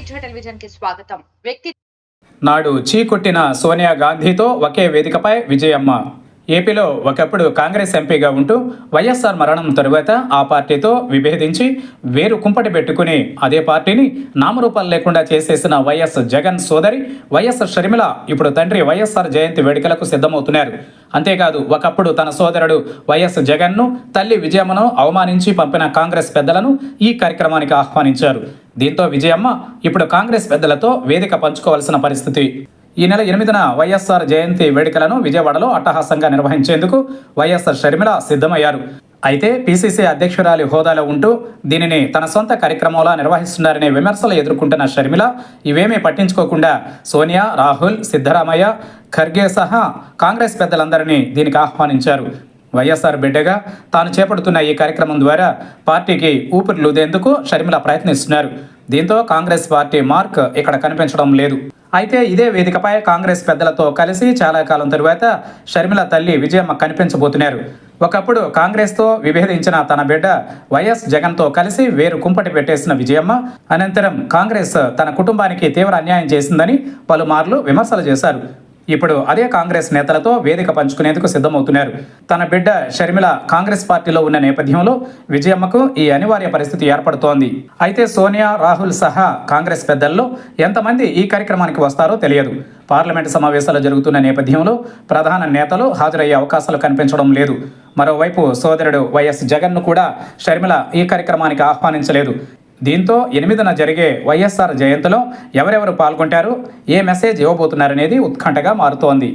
కి స్వాగతం. వ్యక్తి నాడు చీకొట్టిన సోనియా గాంధీతో ఒకే వేదికపై విజయమ్మ. ఏపీలో ఒకప్పుడు కాంగ్రెస్ ఎంపీగా ఉంటూ వైఎస్ఆర్ మరణం తరువాత ఆ పార్టీతో విభేదించి వేరు కుంపటి పెట్టుకుని అదే పార్టీని నామరూపాలు లేకుండా చేసేసిన వైఎస్ జగన్ సోదరి వైఎస్ షర్మిల ఇప్పుడు తండ్రి వైఎస్ఆర్ జయంతి వేడుకలకు సిద్ధమవుతున్నారు. అంతేకాదు ఒకప్పుడు తన సోదరుడు వైఎస్ జగన్ను తల్లి విజయమ్మను అవమానించి పంపిన కాంగ్రెస్ పెద్దలను ఈ కార్యక్రమానికి ఆహ్వానించారు. దీంతో విజయమ్మ ఇప్పుడు కాంగ్రెస్ పెద్దలతో వేదిక పంచుకోవాల్సిన పరిస్థితి. ఈ నెల ఎనిమిదిన వైఎస్ఆర్ జయంతి వేడుకలను విజయవాడలో అట్టహాసంగా నిర్వహించేందుకు వైఎస్ఆర్ షర్మిల సిద్ధమయ్యారు. అయితే పీసీసీ అధ్యక్షురాలి హోదాలో ఉంటూ దీనిని తన సొంత కార్యక్రమంలా నిర్వహిస్తున్నారనే విమర్శలు ఎదుర్కొంటున్న షర్మిల ఇవేమీ పట్టించుకోకుండా సోనియా రాహుల్ సిద్ధరామయ్య ఖర్గే సహా కాంగ్రెస్ పెద్దలందరినీ దీనికి ఆహ్వానించారు. వైఎస్ఆర్ బిడ్డగా తాను చేపడుతున్న ఈ కార్యక్రమం ద్వారా పార్టీకి ఊపిరిలుదేందుకు షర్మిల ప్రయత్నిస్తున్నారు. దీంతో కాంగ్రెస్ పార్టీ మార్క్ ఇక్కడ కనిపించడం లేదు. అయితే ఇదే వేదికపై కాంగ్రెస్ పెద్దలతో కలిసి చాలా కాలం తరువాత షర్మిల తల్లి విజయమ్మ కనిపించబోతున్నారు. ఒకప్పుడు కాంగ్రెస్తో విభేదించిన తన బిడ్డ వైఎస్ జగన్తో కలిసి వేరు కుంపటి పెట్టేసిన విజయమ్మ అనంతరం కాంగ్రెస్ తన కుటుంబానికి తీవ్ర అన్యాయం చేసిందని పలుమార్లు విమర్శలు చేశారు. ఇప్పుడు అదే కాంగ్రెస్ నేతలతో వేదిక పంచుకునేందుకు సిద్ధమవుతున్నారు. తన బిడ్డ షర్మిల కాంగ్రెస్ పార్టీలో ఉన్న నేపథ్యంలో విజయమ్మకు ఈ అనివార్య పరిస్థితి ఏర్పడుతోంది. అయితే సోనియా రాహుల్ సహా కాంగ్రెస్ పెద్దల్లో ఎంతమంది ఈ కార్యక్రమానికి వస్తారో తెలియదు. పార్లమెంటు సమావేశాలు జరుగుతున్న నేపథ్యంలో ప్రధాన నేతలు హాజరయ్యే అవకాశాలు కనిపించడం లేదు. మరోవైపు సోదరుడు వైఎస్ జగన్ను కూడా షర్మిల ఈ కార్యక్రమానికి ఆహ్వానించలేదు. దీంతో ఎనిమిదిన జరిగే వైఎస్ఆర్ జయంతిలో ఎవరెవరు పాల్గొంటారు ఏ మెసేజ్ ఇవ్వబోతున్నారనేది ఉత్కంఠగా మారుతోంది.